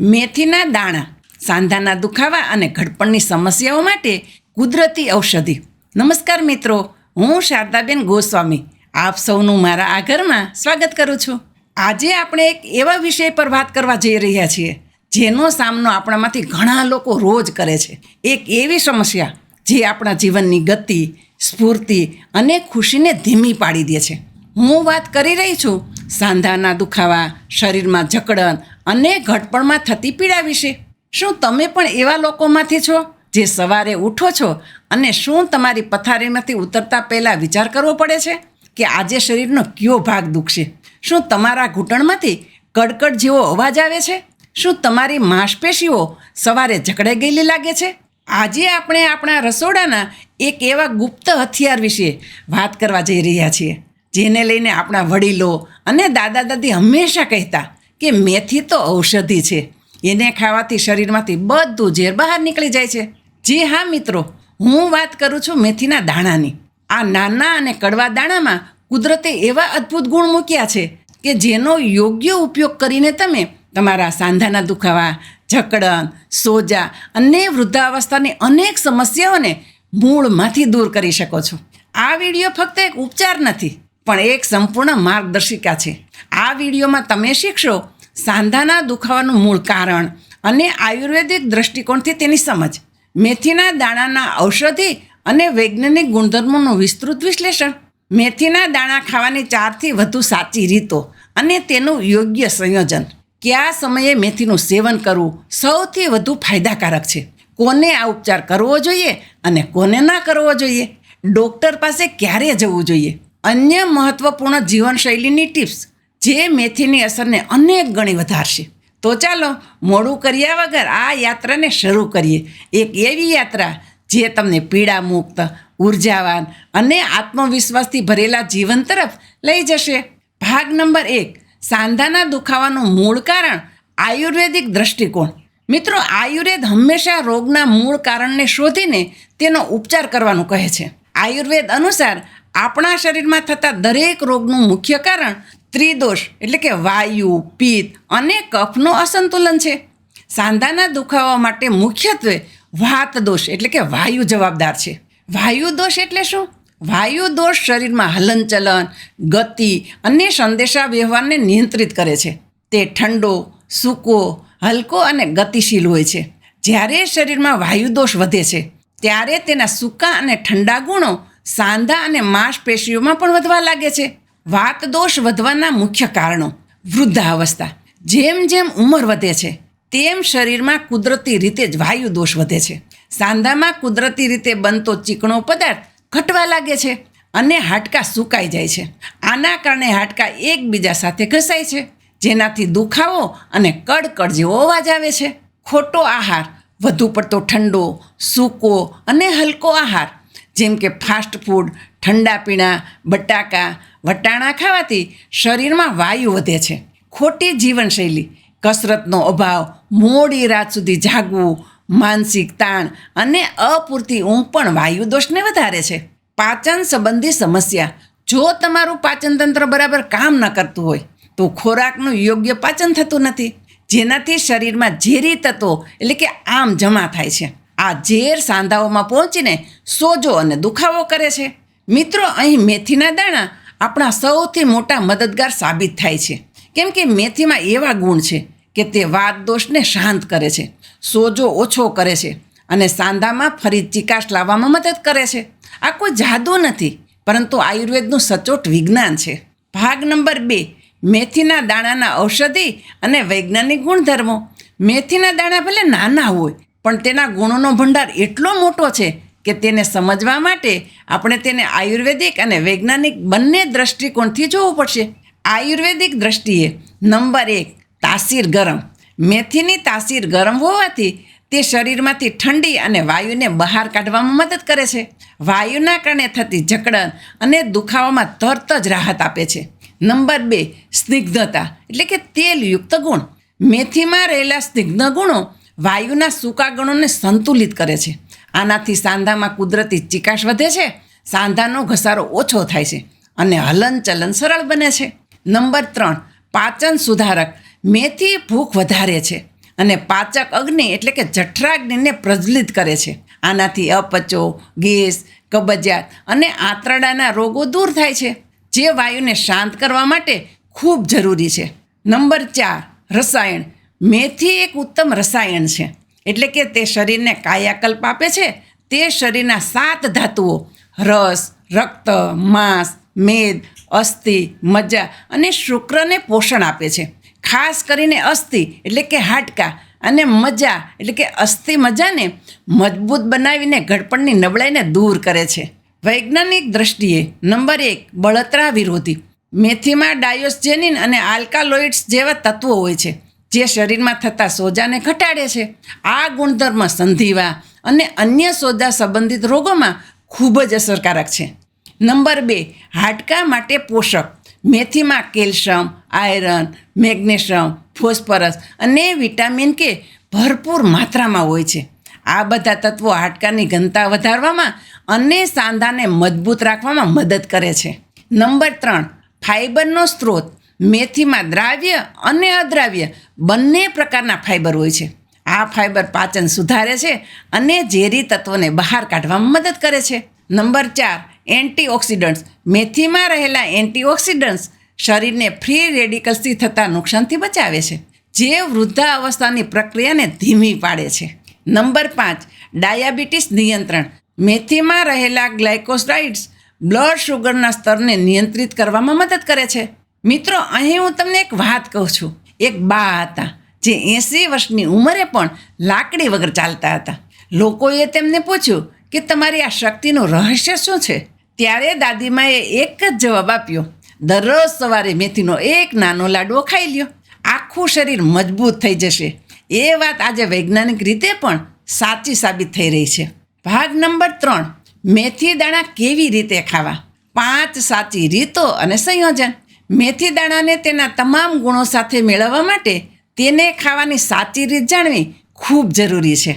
મેથીના દાણા, સાંધાના દુખાવા અને ઘડપણની સમસ્યાઓ માટે કુદરતી ઔષધિ. નમસ્કાર મિત્રો, હું શારદાબેન ગોસ્વામી. આપ સૌનું મારા આ ઘરમાં સ્વાગત કરું છું. આજે આપણે એક એવા વિષય પર વાત કરવા જઈ રહ્યા છીએ, જેનો સામનો આપણામાંથી ઘણા લોકો રોજ કરે છે. એક એવી સમસ્યા જે આપણા જીવનની ગતિ, સ્ફૂર્તિ અને ખુશીને ધીમી પાડી દે છે. હું વાત કરી રહી છું. સાંધાના દુખાવા, શરીરમાં જકડન અને ઘટપણમાં થતી પીડા વિશે. શું તમે પણ એવા લોકોમાંથી છો જે સવારે ઉઠો છો અને શું તમારી પથારીમાંથી ઉતરતા પહેલાં વિચાર કરવો પડે છે કે આજે શરીરનો કયો ભાગ દુખશે? શું તમારા ઘૂંટણમાંથી કડકડ જેવો અવાજ આવે છે? શું તમારી માંસપેશીઓ સવારે જકડાઈ ગયેલી લાગે છે? આજે આપણે આપણા રસોડાના એક એવા ગુપ્ત હથિયાર વિશે વાત કરવા જઈ રહ્યા છીએ. જેને લઈને આપણા વડીલો અને દાદા દાદી હંમેશા કહેતા કે મેથી તો ઔષધિ છે. એને ખાવાથી શરીરમાંથી બધું ઝેર બહાર નીકળી જાય છે. જી હા મિત્રો, હું વાત કરું છું મેથીના દાણાની. આ નાના અને કડવા દાણામાં કુદરતે એવા અદ્ભુત ગુણ મૂક્યા છે કે જેનો યોગ્ય ઉપયોગ કરીને તમે તમારા સાંધાના દુખાવા, જકડન, સોજા અને વૃદ્ધાવસ્થાની અનેક સમસ્યાઓને મૂળમાંથી દૂર કરી શકો છો. આ વીડિયો ફક્ત એક ઉપચાર નથી પણ એક સંપૂર્ણ માર્ગદર્શિકા છે. આ વિડીયોમાં તમે શીખશો સાંધાના દુખાવાનું મૂળ કારણ અને આયુર્વેદિક દ્રષ્ટિકોણથી તેની સમજ. મેથીના દાણાના ઔષધિ અને વૈજ્ઞાનિક ગુણધર્મોનું વિસ્તૃત વિશ્લેષણ. મેથીના દાણા ખાવાની ચારથી વધુ સાચી રીતો અને તેનું યોગ્ય સંયોજન. કયા સમયે મેથીનું સેવન કરવું સૌથી વધુ ફાયદાકારક છે? કોને આ ઉપચાર કરવો જોઈએ અને કોને ના કરવો જોઈએ? ડૉક્ટર પાસે ક્યારે જવું જોઈએ? અન્ય મહત્ત્વપૂર્ણ જીવનશૈલીની ટિપ્સ, જે મેથીની અસરને અનેક ગણી વધારશે. તો ચાલો, મોડું કર્યા વગર આ યાત્રાને શરૂ કરીએ. એક એવી યાત્રા જે તમને પીડા મુક્ત ઉર્જાવાન અને આત્મવિશ્વાસથી ભરેલા જીવન તરફ લઈ જશે. ભાગ નંબર એક, સાંધાના દુખાવાનું મૂળ કારણ આયુર્વેદિક દ્રષ્ટિકોણ. મિત્રો, આયુર્વેદ હંમેશા રોગના મૂળ કારણને શોધીને તેનો ઉપચાર કરવાનું કહે છે. આયુર્વેદ અનુસાર આપણા શરીરમાં થતા દરેક રોગનું મુખ્ય કારણ ત્રિદોષ, એટલે કે વાયુ, પિત્ત અને કફનું અસંતુલન છે. સાંધાના દુખાવા માટે મુખ્યત્વે વાત દોષ, એટલે કે વાયુ જવાબદાર છે. વાયુ દોષ એટલે શું? વાયુ દોષ શરીરમાં હલનચલન, ગતિ અને સંદેશા વ્યવહારને નિયંત્રિત કરે છે. તે ઠંડો, સૂકો, હલકો અને ગતિશીલ હોય છે. જ્યારે શરીરમાં વાયુ દોષ વધે છે, ત્યારે તેના સૂકા અને ઠંડા ગુણો સાંધા અને માંસપેશીઓમાં પણ વધવા લાગે છે. વાત દોષ વધવાના મુખ્ય કારણો. વૃદ્ધાવસ્થા. જેમ જેમ ઉંમર વધે છે, તેમ શરીરમાં કુદરતી રીતે જ વાયુ દોષ વધે છે. સાંધામાં કુદરતી રીતે બનતો ચીકણો પદાર્થ ઘટવા લાગે છે અને હાડકાં સુકાઈ જાય છે. આના કારણે હાડકાં એકબીજા સાથે ઘસાય છે, જેનાથી દુખાવો અને કડકડ જેવો અવાજ આવે છે. ખોટો આહાર, વધુ પડતો ઠંડો, સૂકો અને હલકો આહાર જેમ કે ફાસ્ટ ફૂડ, ઠંડા પીણા, બટાકા, વટાણા ખાવાથી શરીરમાં વાયુ વધે છે. ખોટી જીવનશૈલી, કસરતનો અભાવ, મોડી રાત સુધી જાગવું, માનસિક તાણ અને અપૂરતી ઊંઘ પણ વાયુ દોષને વધારે છે. પાચન સંબંધી સમસ્યા, જો તમારું પાચનતંત્ર બરાબર કામ ન કરતું હોય, તો ખોરાકનું યોગ્ય પાચન થતું નથી. જેનાથી શરીરમાં ઝેરી તત્વો, એટલે કે આમ જમા થાય છે. આ ઝેર સાંધાઓમાં પહોંચીને સોજો અને દુખાવો કરે છે. મિત્રો, અહીં મેથીના દાણા આપણા સૌથી મોટા મદદગાર સાબિત થાય છે. કેમ કે મેથીમાં એવા ગુણ છે કે તે વાત દોષને શાંત કરે છે, સોજો ઓછો કરે છે અને સાંધામાં ફરી ચિકાશ લાવવામાં મદદ કરે છે. આ કોઈ જાદુ નથી, પરંતુ આયુર્વેદનું સચોટ વિજ્ઞાન છે. ભાગ નંબર બે, મેથીના દાણાના ઔષધિ અને વૈજ્ઞાનિક ગુણધર્મો. મેથીના દાણા ભલે નાના હોય પણ તેના ગુણોનો ભંડાર એટલો મોટો છે કે તેને સમજવા માટે આપણે તેને આયુર્વેદિક અને વૈજ્ઞાનિક બંને દ્રષ્ટિકોણથી જોવું પડશે. આયુર્વેદિક દ્રષ્ટિએ નંબર એક તાસીર ગરમ. મેથીની તાસીર ગરમ હોવાથી તે શરીરમાંથી ઠંડી અને વાયુને બહાર કાઢવામાં મદદ કરે છે. વાયુના કારણે થતી જકડન અને દુખાવામાં તરત જ રાહત આપે છે. નંબર બે સ્નિગ્ધતા, એટલે કે તેલયુક્ત ગુણ. મેથીમાં રહેલા સ્નિગ્ધ ગુણો વાયુના સૂકા ગણોને સંતુલિત કરે છે. આનાથી સાંધામાં કુદરતી ચિકાશ વધે છે, સાંધાનો ઘસારો ઓછો થાય છે અને હલનચલન સરળ બને છે. નંબર ત્રણ, પાચન સુધારક. મેથી ભૂખ વધારે છે અને પાચક અગ્નિ એટલે કે જઠરાગ્નિને પ્રજ્વલિત કરે છે. આનાથી અપચો, ગેસ, કબજિયાત અને આંતરડાના રોગો દૂર થાય છે, જે વાયુને શાંત કરવા માટે ખૂબ જરૂરી છે. નંબર ચાર, રસાયણ. મેથી એક ઉત્તમ રસાયણ છે. એટલે કે તે શરીરને કાયાકલ્પ આપે છે. તે શરીરના સાત ધાતુઓ, રસ, રક્ત, માંસ, મેદ, અસ્થિ, મજ્જા અને શુક્રને પોષણ આપે છે. ખાસ કરીને અસ્થિ એટલે કે હાડકા અને મજા એટલે કે અસ્થિ મજાને મજબૂત બનાવીને ઘડપણની નબળાઈને દૂર કરે છે. વૈજ્ઞાનિક દ્રષ્ટિએ નંબર એક, બળતરા વિરોધી. મેથીમાં ડાયોસ્જેનિન અને આલ્કાલોઇડ્સ જેવા તત્વો હોય છે. જે શરીરમાં થતા સોજાને ઘટાડે છે, આ ગુણધર્મ સંધિવા અને અન્ય સોજા સંબંધિત રોગોમાં ખૂબ જ અસરકારક છે. નંબર બે, હાડકા માટે પોષક, મેથીમાં કેલ્શિયમ, આયરન, મેગ્નેશિયમ, ફોસ્ફરસ અને વિટામિન કે ભરપૂર માત્રામાં હોય છે. આ બધા તત્વો હાડકાની ઘનતા વધારવામાં અને સાંધાને મજબૂત રાખવામાં મદદ કરે છે. નંબર ત્રણ, ફાઇબરનો સ્ત્રોત મેથીમાં દ્રાવ્ય અને અદ્રાવ્ય બંને પ્રકારના ફાઇબર હોય છે. આ ફાઇબર પાચન સુધારે છે અને ઝેરી તત્વોને બહાર કાઢવામાં મદદ કરે છે. નંબર ચાર, એન્ટીઓક્સિડન્ટ્સ. મેથીમાં રહેલા એન્ટીઓક્સિડન્ટ્સ શરીરને ફ્રી રેડિકલ્સથી થતા નુકસાનથી બચાવે છે, જે વૃદ્ધાવસ્થાની પ્રક્રિયાને ધીમી પાડે છે. નંબર પાંચ, ડાયાબિટીસ નિયંત્રણ. મેથીમાં રહેલા ગ્લાયકોસાઇડ્સ બ્લડ શુગરના સ્તરને નિયંત્રિત કરવામાં મદદ કરે છે. મિત્રો, અહીં હું તમને એક વાત કહું છું. એક બા હતા, જે એંસી વર્ષની ઉંમરે પણ લાકડી વગર ચાલતા હતા. લોકોએ તેમને પૂછ્યું કે તમારી આ શક્તિનું રહસ્ય શું છે? ત્યારે દાદીમાએ એક જ જવાબ આપ્યો, દરરોજ સવારે મેથીનો એક નાનો લાડવો ખાઈ લ્યો. આખું શરીર મજબૂત થઈ જશે. એ વાત આજે વૈજ્ઞાનિક રીતે પણ સાચી સાબિત થઈ રહી છે. ભાગ નંબર ત્રણ, મેથી દાણા કેવી રીતે ખાવા? પાંચ સાચી રીતો અને સંયોજન. મેથી દાણાને તેના તમામ ગુણો સાથે મેળવવા માટે તેને ખાવાની સાચી રીત જાણવી ખૂબ જરૂરી છે.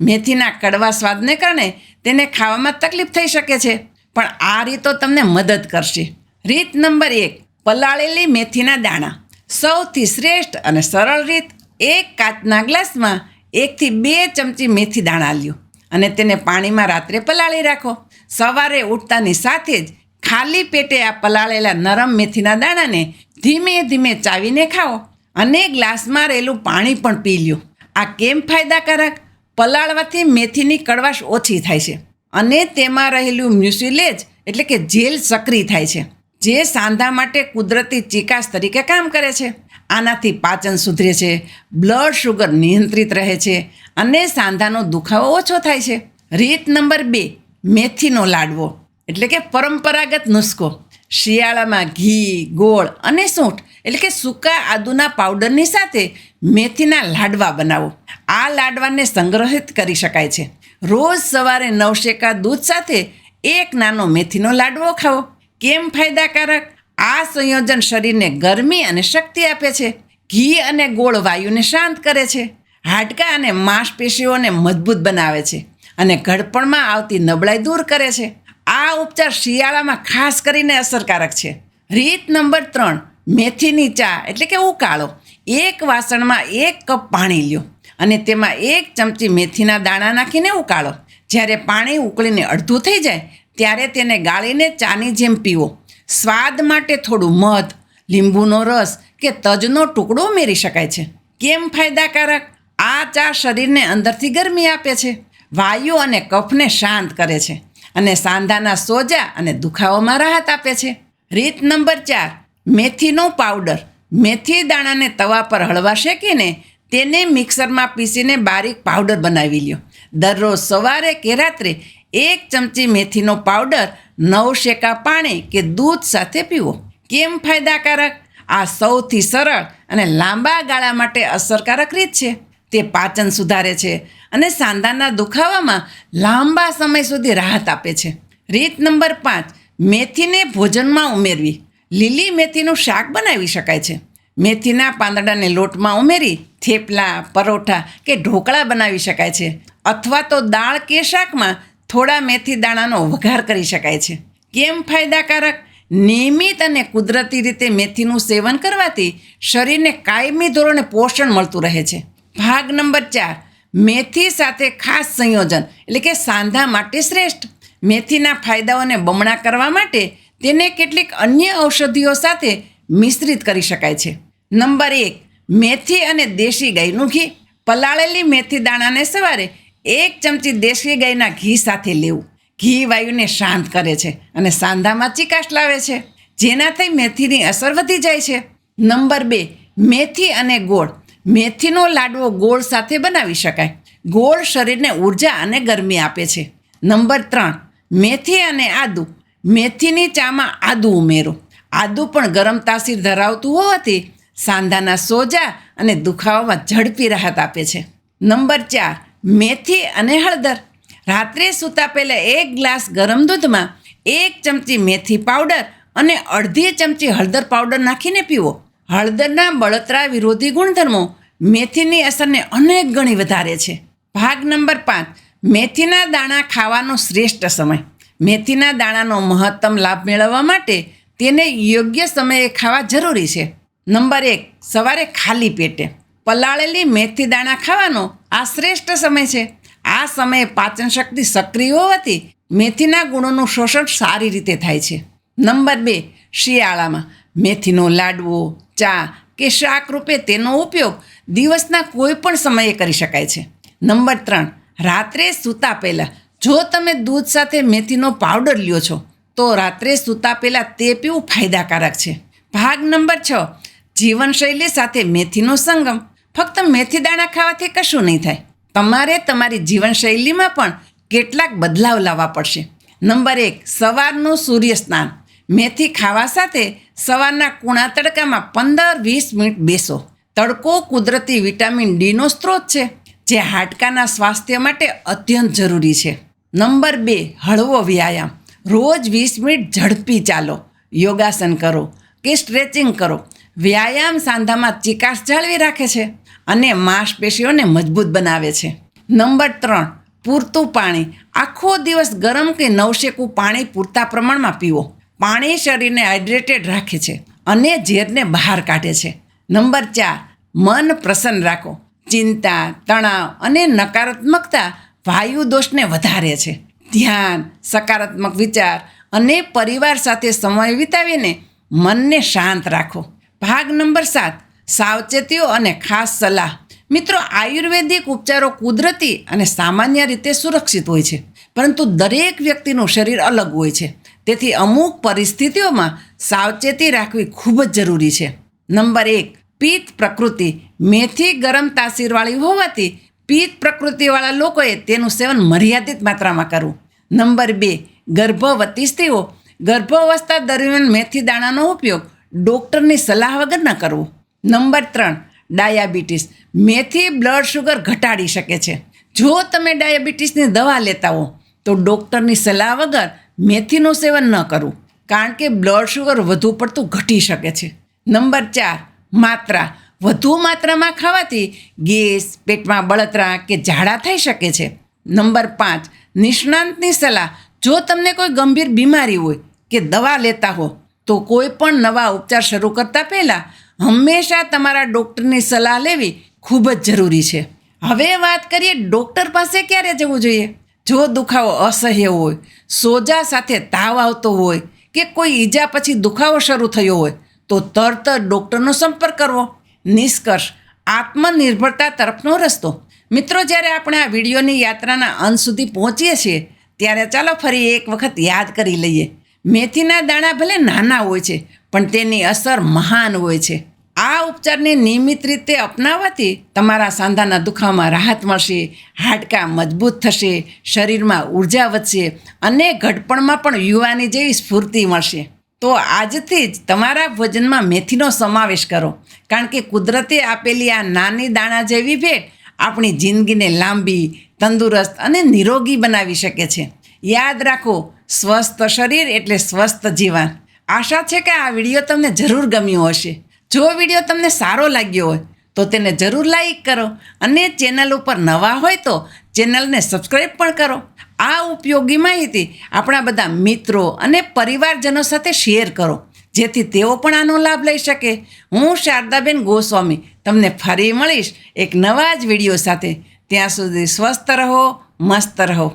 મેથીના કડવા સ્વાદને કારણે તેને ખાવામાં તકલીફ થઈ શકે છે, પણ આ રીતો તમને મદદ કરશે. રીત નંબર એક, પલાળેલી મેથીના દાણા. સૌથી શ્રેષ્ઠ અને સરળ રીત, એક કાચના ગ્લાસમાં એકથી બે ચમચી મેથી દાણા લ્યો અને તેને પાણીમાં રાત્રે પલાળી રાખો. સવારે ઉઠતાની સાથે જ ખાલી પેટે આ પલાળેલા નરમ મેથીના દાણાને ધીમે ધીમે ચાવીને ખાઓ અને ગ્લાસમાં રહેલું પાણી પણ પી લ્યો. આ કેમ ફાયદાકારક? પલાળવાથી મેથીની કડવાશ ઓછી થાય છે અને તેમાં રહેલું મ્યુસિલેજ એટલે કે જેલ સક્રિય થાય છે, જે સાંધા માટે કુદરતી ચિકાસ તરીકે કામ કરે છે. આનાથી પાચન સુધરે છે, બ્લડ શુગર નિયંત્રિત રહે છે અને સાંધાનો દુખાવો ઓછો થાય છે. રીત નંબર બે, મેથીનો લાડવો. એટલે કે પરંપરાગત નુસ્ખો, શિયાળામાં ઘી, ગોળ અને સૂંઠ, એટલે કે સૂકા આદુના પાવડરની સાથે મેથીના લાડવા બનાવો. આ લાડવાને સંગ્રહિત કરી શકાય છે. રોજ સવારે નવશેકા દૂધ સાથે એક નાનો મેથીનો લાડવો ખાઓ. કેમ ફાયદાકારક? આ સંયોજન શરીરને ગરમી અને શક્તિ આપે છે. ઘી અને ગોળ વાયુને શાંત કરે છે. હાડકાં અને માંસપેશીઓને મજબૂત બનાવે છે અને ઘડપણમાં આવતી નબળાઈ દૂર કરે છે. આ ઉપચાર શિયાળામાં ખાસ કરીને અસરકારક છે. રીત નંબર ત્રણ, મેથીની ચા, એટલે કે ઉકાળો. એક વાસણમાં એક કપ પાણી લ્યો અને તેમાં એક ચમચી મેથીના દાણા નાખીને ઉકાળો. જ્યારે પાણી ઉકળીને અડધું થઈ જાય, ત્યારે તેને ગાળીને ચાની જેમ પીવો. સ્વાદ માટે થોડું મધ, લીંબુનો રસ કે તજનો ટુકડો ઉમેરી શકાય છે. કેમ ફાયદાકારક? આ ચા શરીરને અંદરથી ગરમી આપે છે. વાયુ અને કફને શાંત કરે છે. અને સાંધાના સોજા અને દુખાવામાં રાહત આપે છે. રીત નંબર ચાર, મેથીનો પાવડર. મેથી દાણાને તવા પર હળવા શેકીને તેને મિક્સરમાં પીસીને બારીક પાવડર બનાવી લ્યો. દરરોજ સવારે કે રાત્રે એક ચમચી મેથીનો પાવડર નવ શેકા પાણી કે દૂધ સાથે પીવો. કેમ ફાયદાકારક? આ સૌથી સરળ અને લાંબા ગાળા માટે અસરકારક રીત છે. તે પાચન સુધારે છે. અને સાંધાના દુખાવામાં લાંબા સમય સુધી રાહત આપે છે. રીત નંબર પાંચ, મેથીને ભોજનમાં ઉમેરવી. લીલી મેથીનું શાક બનાવી શકાય છે. મેથીના પાંદડાને લોટમાં ઉમેરી થેપલા, પરોઠા કે ઢોકળા બનાવી શકાય છે. અથવા તો દાળ કે શાકમાં થોડા મેથી દાણાનો વઘાર કરી શકાય છે. કેમ ફાયદાકારક? નિયમિત અને કુદરતી રીતે મેથીનું સેવન કરવાથી શરીરને કાયમી ધોરણે પોષણ મળતું રહે છે. ભાગ નંબર ચાર મેથી સાથે ખાસ સંયોજન એટલે કે સાંધા માટે શ્રેષ્ઠ. મેથીના ફાયદાઓને બમણા કરવા માટે તેને કેટલીક અન્ય ઔષધિઓ સાથે મિશ્રિત કરી શકાય છે. નંબર એક, મેથી અને દેશી ગાયનું ઘી. પલાળેલી મેથી દાણાને સવારે એક ચમચી દેશી ગાયના ઘી સાથે લેવું. ઘી વાયુને શાંત કરે છે અને સાંધામાં ચિકાશ લાવે છે. જેનાથી મેથીની અસર વધી જાય છે. નંબર બે, મેથી અને ગોળ. મેથીનો લાડવો ગોળ સાથે બનાવી શકાય. ગોળ શરીરને ઊર્જા અને ગરમી આપે છે. નંબર ત્રણ, મેથી અને આદુ. મેથીની ચામાં આદુ ઉમેરો. આદુ પણ ગરમ તાસીર ધરાવતું હોવાથી સાંધાના સોજા અને દુખાવામાં ઝડપી રાહત આપે છે. નંબર ચાર, મેથી અને હળદર. રાત્રે સૂતા પહેલાં એક ગ્લાસ ગરમ દૂધમાં એક ચમચી મેથી પાવડર અને અડધી ચમચી હળદર પાવડર નાખીને પીવો. હળદરના બળતરા વિરોધી ગુણધર્મો મેથીની અસરને અનેક ગણી વધારે છે. ભાગ નંબર પાંચ, મેથીના દાણા ખાવાનો શ્રેષ્ઠ સમય. મેથીના દાણાનો મહત્તમ લાભ મેળવવા માટે તેને યોગ્ય સમયે ખાવા જરૂરી છે. નંબર એક, સવારે ખાલી પેટે. પલાળેલી મેથી દાણા ખાવાનો આ શ્રેષ્ઠ સમય છે. આ સમયે પાચન શક્તિ સક્રિય હોવાથી મેથીના ગુણોનું શોષણ સારી રીતે થાય છે. નંબર બે, શિયાળામાં. મેથીનો લાડવો, ચા કે શાક રૂપે તેનો ઉપયોગ દિવસના કોઈ પણ સમયે કરી શકાય છે. નંબર ત્રણ, રાત્રે સૂતા પહેલાં, જો તમે દૂધ સાથે મેથીનો પાવડર લ્યો છો, તો રાત્રે સૂતા પહેલાં તે પીવું ફાયદાકારક છે. ભાગ નંબર છ, જીવનશૈલી સાથે મેથીનો સંગમ. ફક્ત મેથી દાણા ખાવાથી કશું નહીં થાય. તમારે તમારી જીવનશૈલીમાં પણ કેટલાક બદલાવ લાવવા પડશે. નંબર એક, સવારનું સૂર્ય સ્નાન મેથી ખાવા સાથે સવારના કૂણા તડકામાં પંદર વીસ મિનિટ બેસો. તડકો કુદરતી વિટામિન ડીનો સ્ત્રોત છે, જે હાડકાના સ્વાસ્થ્ય માટે અત્યંત જરૂરી છે. નંબર બે, હળવો વ્યાયામ. રોજ વીસ મિનિટ ઝડપી ચાલો. યોગાસન કરો કે સ્ટ્રેચિંગ કરો. વ્યાયામ સાંધામાં ચિકાસ જાળવી રાખે છે અને માંસપેશીઓને મજબૂત બનાવે છે. નંબર ત્રણ, પૂરતું પાણી. આખો દિવસ ગરમ કે નવશેકું પાણી પૂરતા પ્રમાણમાં પીવો. પાણી શરીરને હાઇડ્રેટેડ રાખે છે અને ઝેરને બહાર કાઢે છે. નંબર ચાર, મન પ્રસન્ન રાખો. ચિંતા, તણાવ અને નકારાત્મકતા વાયુ દોષને વધારે છે. ધ્યાન, સકારાત્મક વિચાર અને પરિવાર સાથે સમય વિતાવીને મનને શાંત રાખો. ભાગ નંબર સાત, સાવચેતીઓ અને ખાસ સલાહ. મિત્રો, આયુર્વેદિક ઉપચારો કુદરતી અને સામાન્ય રીતે સુરક્ષિત હોય છે. પરંતુ દરેક વ્યક્તિનું શરીર અલગ હોય છે. તેથી અમુક પરિસ્થિતિઓમાં સાવચેતી રાખવી ખૂબ જ જરૂરી છે. નંબર એક પિત્ત પ્રકૃતિ. મેથી ગરમ તાસીરવાળી હોવાથી પિત્ત પ્રકૃતિવાળા લોકોએ તેનું સેવન મર્યાદિત માત્રામાં કરવું. નંબર બે, ગર્ભવતી સ્ત્રીઓ. ગર્ભાવસ્થા દરમિયાન મેથી દાણાનો ઉપયોગ ડૉક્ટરની સલાહ વગર ન કરવો. નંબર ત્રણ, ડાયાબિટીસ. મેથી બ્લડ શુગર ઘટાડી શકે છે. જો તમે ડાયાબિટીસની દવા લેતા હો, તો ડૉક્ટરની સલાહ વગર મેથીનું સેવન ન કરવું કારણ કે બ્લડ શુગર વધુ પડતું ઘટી શકે છે. નંબર ચાર, માત્રા. વધુ માત્રામાં ખાવાથી ગેસ, પેટમાં બળતરા કે ઝાડા થઈ શકે છે. નંબર પાંચ, નિષ્ણાંતની સલાહ. જો તમને કોઈ ગંભીર બીમારી હોય કે દવા લેતા હો, તો કોઈ પણ નવા ઉપચાર શરૂ કરતાં પહેલાં હંમેશા તમારા ડૉક્ટરની સલાહ લેવી ખૂબ જ જરૂરી છે. હવે વાત કરીએ ડૉક્ટર પાસે ક્યારે જવું જોઈએ? જો દુખાવો અસહ્ય હોય, સોજા સાથે તાવ આવતો હોય કે કોઈ ઈજા પછી દુખાવો શરૂ થયો હોય, તો તરત ડૉક્ટરનો સંપર્ક કરવો. નિષ્કર્ષ, આત્મનિર્ભરતા તરફનો રસ્તો. મિત્રો, જ્યારે આપણે આ વિડીયોની યાત્રાના અંત સુધી પહોંચીએ છીએ, ત્યારે ચાલો ફરી એક વખત યાદ કરી લઈએ. મેથીના દાણા ભલે નાના હોય છે, પણ તેની અસર મહાન હોય છે. આ ઉપચારને નિયમિત રીતે અપનાવવાથી તમારા સાંધાના દુખાવામાં રાહત મળશે, હાડકાં મજબૂત થશે, શરીરમાં ઊર્જા વધશે અને ઘડપણમાં પણ યુવાની જેવી સ્ફૂર્તિ મળશે. તો આજથી જ તમારા ભોજનમાં મેથીનો સમાવેશ કરો. કારણ કે કુદરતે આપેલી આ નાની દાણા જેવી ભેટ આપણી જિંદગીને લાંબી, તંદુરસ્ત અને નિરોગી બનાવી શકે છે. યાદ રાખો, સ્વસ્થ શરીર એટલે સ્વસ્થ જીવન. આશા છે કે આ વીડિયો તમને જરૂર ગમ્યો હશે. જો વીડિયો તમને સારો લાગ્યો હોય, તો તેને જરૂર લાઈક કરો અને ચેનલ ઉપર નવા હોય તો ચેનલને સબસ્ક્રાઈબ પણ કરો. આ ઉપયોગી માહિતી આપણા બધા મિત્રો અને પરિવારજનો સાથે શેર કરો, જેથી તેઓ પણ આનો લાભ લઈ શકે. હું શારદાબેન ગોસ્વામી તમને ફરી મળીશ એક નવા જ વીડિયો સાથે. ત્યાં સુધી સ્વસ્થ રહો, મસ્ત રહો.